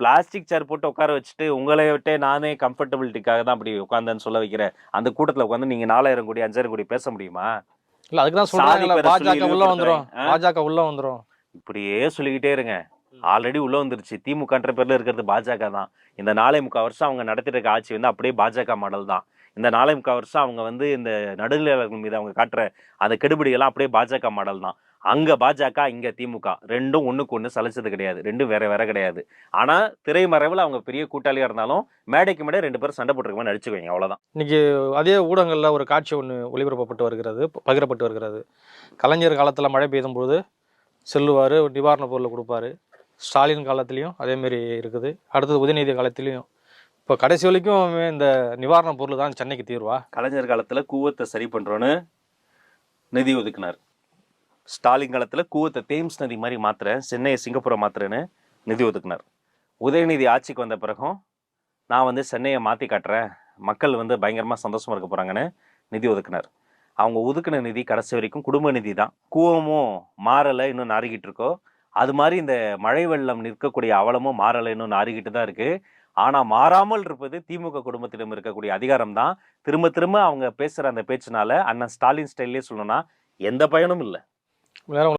Plastic chair போட்டு உட்கார வச்சுட்டு உங்களை விட்டே நானே கம்ஃபர்டபிலிட்டிக்காக தான் அப்படி உட்காந்தேன்னு சொல்ல வைக்கிறேன். அந்த கூட்டத்துல உட்காந்து நீங்க நாலாயிரம் கோடி அஞ்சாயிரம் கோடி பேச முடியுமா? இல்ல அதுக்கு தான் சொல்லி பாஜக உள்ள வந்துரும். இழிவுபடுத்துறாங்க. பாஜக உள்ள வந்துரும். இப்படியே சொல்லிக்கிட்டே இருங்க. ஆல்ரெடி உள்ள வந்துருச்சு. திமுகன்ற பேர்ல இருக்கிறது பாஜக தான். இந்த நாளை முக்கால் வருஷம் அவங்க நடத்திட்டு இருக்க ஆட்சி வந்து அப்படியே பாஜக மாடல் தான். இந்த நாளை முக்கால் வருஷம் அவங்க வந்து இந்த நடுநிலையாளர்கள் மீது அவங்க காட்டுற அந்த கெடுபிடிகள்லாம் அப்படியே பாஜக மாடல் தான். அங்க பாஜக இங்க திமுக. ரெண்டும் ஒண்ணுக்கு ஒண்ணு சலைச்சது கிடையாது. ரெண்டும் வேற வேற கிடையாது. ஆனா திரைமறைவில் அவங்க பெரிய கூட்டாளியா இருந்தாலும் மேடைக்கு மேடை ரெண்டு பேரும் சண்டை போட்டுருக்க நடிச்சுக்கோங்க அவ்வளவுதான். இன்னைக்கு அதே ஊடகங்கள்ல ஒரு காட்சி ஒன்று ஒளிபரப்பப்பட்டு வருகிறது பகிரப்பட்டு வருகிறது. கலைஞர் காலத்துல மழை பெய்யும் போது செல்லுவார் நிவாரணப் பொருளை கொடுப்பாரு. ஸ்டாலின் காலத்துலேயும் அதேமாரி இருக்குது. அடுத்தது உதயநிதி காலத்துலேயும். இப்போ கடைசி வரைக்கும் இந்த நிவாரணப் பொருள் தான் சென்னைக்கு தீர்வா? கலைஞர் காலத்துல கூவத்தை சரி பண்றோன்னு நிதி ஒதுக்குனார். ஸ்டாலின் காலத்தில் கூவத்தை தேம்ஸ் நதி மாதிரி மாத்துறேன் சென்னையை சிங்கப்பூரை மாத்துறேன்னு நிதி ஒதுக்குனார். உதயநிதி ஆட்சிக்கு வந்த பிறகும் நான் வந்து சென்னையை மாற்றி காட்டுறேன் மக்கள் வந்து பயங்கரமாக சந்தோஷமாக இருக்க போகிறாங்கன்னு நிதி ஒதுக்குனார். அவங்க ஒதுக்குன நிதி கடைசி வரைக்கும் குடும்ப நிதி தான். கூவமும் மாறலை இன்னும் நாரிக்கிட்டு இருக்கோ. அது மாதிரி இந்த மழை வெள்ளம் நிற்கக்கூடிய அவலமும் மாறலை இன்னும் நாரிக்கிட்டு தான் இருக்குது ஆனால் மாறாமல் இருப்பது திமுக குடும்பத்திடம் இருக்கக்கூடிய அதிகாரம் தான். திரும்ப திரும்ப அவங்க பேசுகிற அந்த பேச்சினால அண்ணன் ஸ்டாலின் ஸ்டைல்லே சொல்லணும்னா எந்த பயனும் இல்லை. வேற